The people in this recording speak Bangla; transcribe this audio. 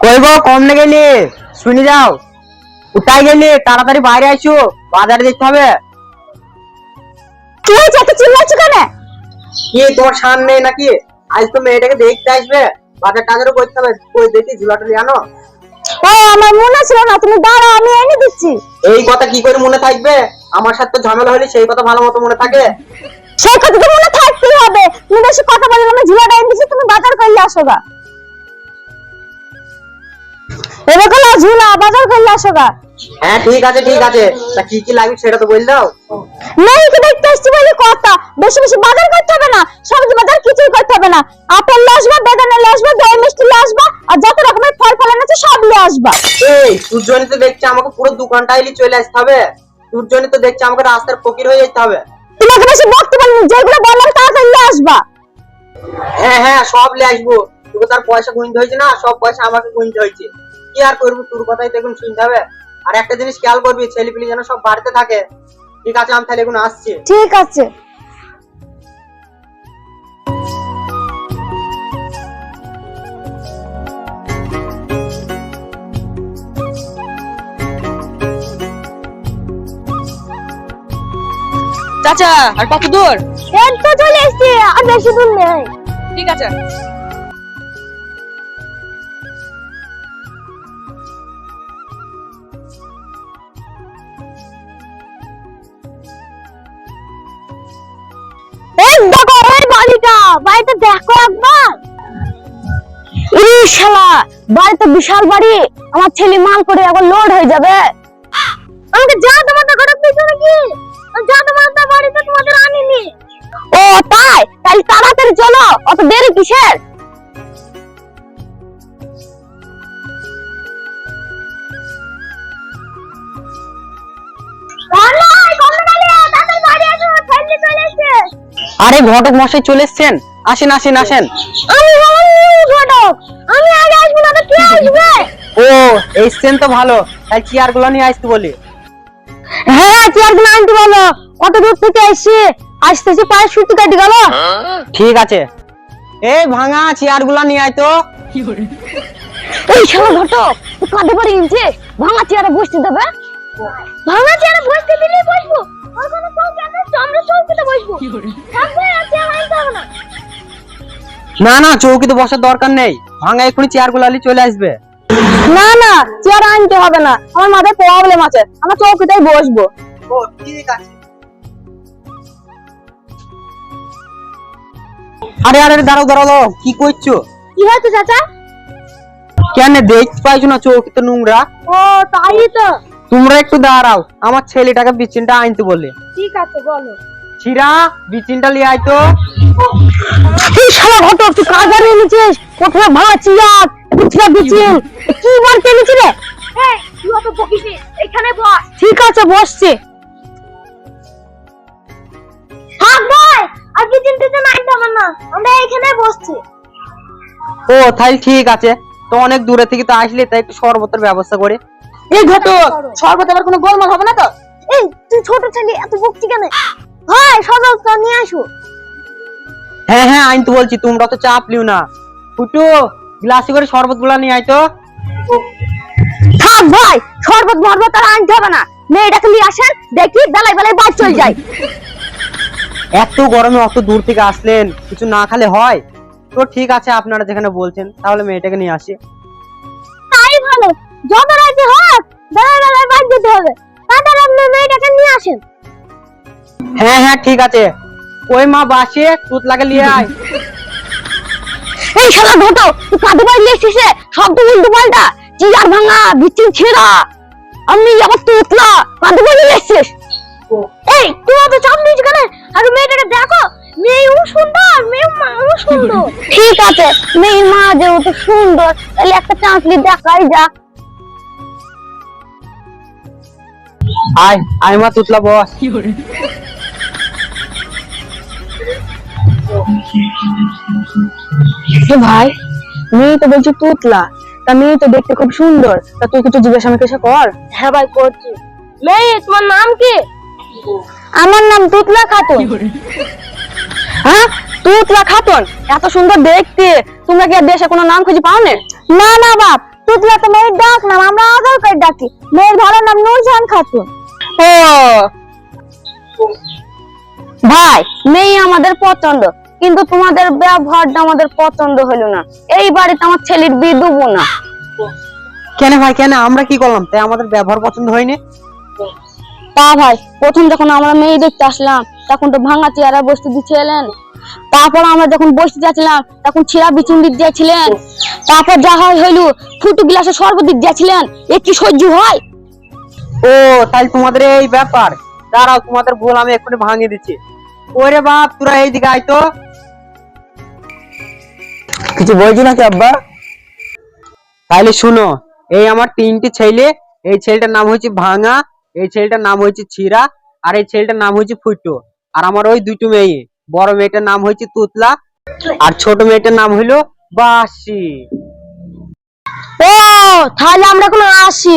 কই গো কম নে? গেলি শুনি যাও। কোথায় গেলি তাড়াতাড়ি বাইরে আইসো বাজারে যেতে হবে। কি হয়েছে এত চিল্লাচ্ছ কেন? কি তোমার সামনে নাকি? আজ তো মেয়েটাকে দেখতে আসবে। বাজার টাজারও করতে হবে। কই দেখি ঝুলাটা নিয়ে আনো। ও আমার মনে ছিল না তুমি দাঁড়াও আমি এনে দিচ্ছি। এই কথা কি করে মনে থাকবে? আমার সাথে তো ঝামেলা হলে সেই কথা ভালো মতো মনে থাকে। সেই কথা তো মনে থাকতেই হবে। তুমি বেশি কথা বলে আমি ঝুলাটা এনে দিচ্ছি তুমি বাজার করলে আসো গা। ঝুলা বাজার করলে আসো গা হ্যাঁ ঠিক আছে ঠিক আছে। তা কি কি লাগবে সেটা তো বল দাও। মেয়েকে দেখতে এসছি বলে কথা। বেশি বেশি বাজার করতে হবে না। সবজি বাজার কিছুই করতে হবে না। আপেল নিয়ে আসবা বেদানা নিয়ে আসবা দই মিষ্টি নিয়ে আসবা আর যত রকমের ফল ফলান আছে সব নিয়ে আসবা। এই তোর জন্য তো দেখছি আমাকে পুরো দোকানটা এলি চলে আসতে হবে। তোর জন্য তো দেখছি আমাকে রাস্তার ফকির হয়ে যেতে হবে। তোমাকে বেশি বকতে বলিনি যেগুলো বললাম তাড়াতাড়ি নিয়ে আসবা। হ্যাঁ হ্যাঁ সব নিয়ে আসব। তোকে তার পয়সা গুনতে হয়েছে না সব পয়সা আমাকে গুনতে হয়েছে। কি আর করব? তোর কথাই তো এখন শুনতে হবে। আর একটা জিনিস খেয়াল করবি ছেলে পিলি যেন সব বাড়িতে থাকে। ঠিক আছে আমি তাহলে এখন আসছি। ঠিক আছে। চাচা আর কত দূর? এই তো চলে এসছি আর বেশি দূর নেই। ঠিক আছে। বাড়িটা বাড়িটা দেখো একবার। বিশাল বাড়ি, আমার ছেলে মাল করে এখন লোড হয়ে যাবে। নাকি যা বাড়িতে, তোমাদের আনিনি। ও, তাই? তাড়াতাড়ি চলো, অত দেরি কিসের? আরে ঘটক মশাই চলে এসছেন। আসেন আসেন আসেন। আমি হলাম ঘটক। আমি আগে আসব না তো কে আসবে? ও এসছেন তো ভালো। তাই চেয়ারগুলো নিয়ে আসতে বলি। হ্যাঁ চেয়ারগুলো আনতে বলো। কত দূর থেকে এসছি? আসতেছি পায়ে সুতি কাটি গেল। ঠিক আছে। এই ভাঙা চেয়ারগুলা নিয়ে আয় তো। এই শালা ঘটক তুই কাঁদে পারি ইনছে ভাঙা চেয়ারে বসতে দেবে? ভাঙা চেয়ারে বসতে দিলেই বসবো। আর কোনো তো আমরা চৌকিতে বসবো। থাকবে আর চেয়ার আনতে না। না না চৌকিতে বসার দরকার নেই। ভাঙা এক্ষুনি চেয়ারগুলো আলি চলে আসবে। না না চেয়ার আনতে হবে না। আমার মাথায় প্রবলেম আছে। আমরা চৌকিতেই বসবো। ও ঠিক আছে। আরে আরে দাঁড়াও দাঁড়াও কি করছ? কি হয়েছে চাচা? কেন দেখতে পাইছো না চৌকিতে নোংরা? ও তাই তো। তোমরা একটু দাঁড়াও আমার ছেলেটাকে বিচিনটা আনতে বলে। ঠিক আছে বলো। ছিরা বিচিনটা লিয়ে আয় তো। এই শালা ঘটক তুই কাজার এনেছিস? কোথায় ভাঙা চিয়ার পিছলা বিচিন। কি তুই অত বকিস? এখানে বস। ঠিক আছে বসছি। থাক ভাই আর বিচিন টিচিন আনতে হবে না আমরা এখানে বসছি। ও তাই ঠিক আছে। তো অনেক দূরে থেকে তো আসলে তাই একটু শরবতের ব্যবস্থা করে। এই ঘটক শরবত আবার কোনো গোলমাল হবে না তো? এই তুই ছোট ছেলে এত বকছি কেন? ভাই সদস্য নিয়ে আসো। হ্যাঁ হ্যাঁ আইন তো বলছি তোমরা তো চাপ লিও না। ফুটু গ্লাসে করে শরবতগুলা নিয়ে আয় তো। থাক ভাই শরবত মরবত আর আনতে হবে না। মেয়েটাকে নিয়ে আসেন দেখি বেলায় বেলায় বাদ চলে যায়। এত গরমে অত দূর থেকে আসলেন কিছু না খালে হয়? তো ঠিক আছে আপনারা যেখানে বলছেন তাহলে মেয়েটাকে নিয়ে আসি। তাই ভালো যত হোক বেলায় বেলায় বাদ দিতে হবে। তাড়াতাড়ি আপনি মেয়েটাকে নিয়ে আসেন। হ্যাঁ হ্যাঁ ঠিক আছে। ওই মা বাসে লাগে লিয়ে আয়। এই শালা ঘটো তুই কাঁদে বাড়ি লিখছিস রে? সব তো উল্টো পাল্টা। চিয়ার ভাঙা ছেঁড়া। আমি আবার তুই উঠলা কাঁদে বাড়ি লিখছিস এই তুই অত চাপ দিয়েছিস কেন? আর মেয়েটাকে দেখো মেয়েও সুন্দর মেয়েও মাও সুন্দর। ঠিক আছে। মেয়ের মা যেহেতু সুন্দর তাহলে একটা চাঁচলি দেখাই যাক। আয় আয় মা তুতলা বস। এ ভাই মেয়ে তো বলছি তুতলা। তা মেয়ে তো দেখতে খুব সুন্দর। তা তুই কিছু জিজ্ঞাসা আমাকে এসে কর। হ্যাঁ ভাই করছি। মেয়ে তোমার নাম কি? আমার নাম তুতলা খাতুন। হ্যাঁ? তুতলা খাতুন? এত সুন্দর দেখতে। তোমরা কি আর দেশে কোনো নাম খুঁজে পাও না না না বাপ তুতলা তো মেয়ের ডাক নাম। আমরা আদর করে ডাকি। মেয়ের ভালো নাম নূরজাহান খাতুন। ও ভাই মেয়ে আমাদের পছন্দ কিন্তু তোমাদের ব্যবহারটা আমাদের পছন্দ হলো না। এই বাড়িতে আমার ছেলের বিয়ে দেবো না। কেন ভাই কেন? আমরা কি করলাম? তাই আমাদের ব্যবহার পছন্দ হয়নি? তা ভাই প্রথম যখন আমরা মেয়ে দেখতে আসলাম তখন তো ভাঙা চেয়ারে বসতে দিচ্ছিলেন তারপর আমরা যখন বসতে যাচ্ছিলাম তখন ছিঁড়া বিচুন দিক দিয়েছিলেন তারপর যা হয় হইল ফুটু গ্লাসে শরবত দিক দিয়েছিলেন এ কি সহ্য হয়? ও তাই তোমাদের এই ব্যাপার। দাঁড়াও তোমাদের ভুল আমি এক্ষুনি ভাঙিয়ে দিচ্ছি। ওরে বাপ তোরা এইদিকে আয় তো। কিছু বলছো নাকি আব্বা? তাহলে শুনো এই আমার তিনটি ছেলে এই ছেলেটার নাম হচ্ছে ভাঙা এই ছেলেটার নাম হচ্ছে ছিরা আর এই ছেলেটার নাম হচ্ছে ফুটো। আর আমার ওই দুটো মেয়ে বড় মেয়েটার নাম হচ্ছে তুতলা আর ছোট মেয়েটার নাম হইল বাসি। ও তাহলে আমরা এখন আসি।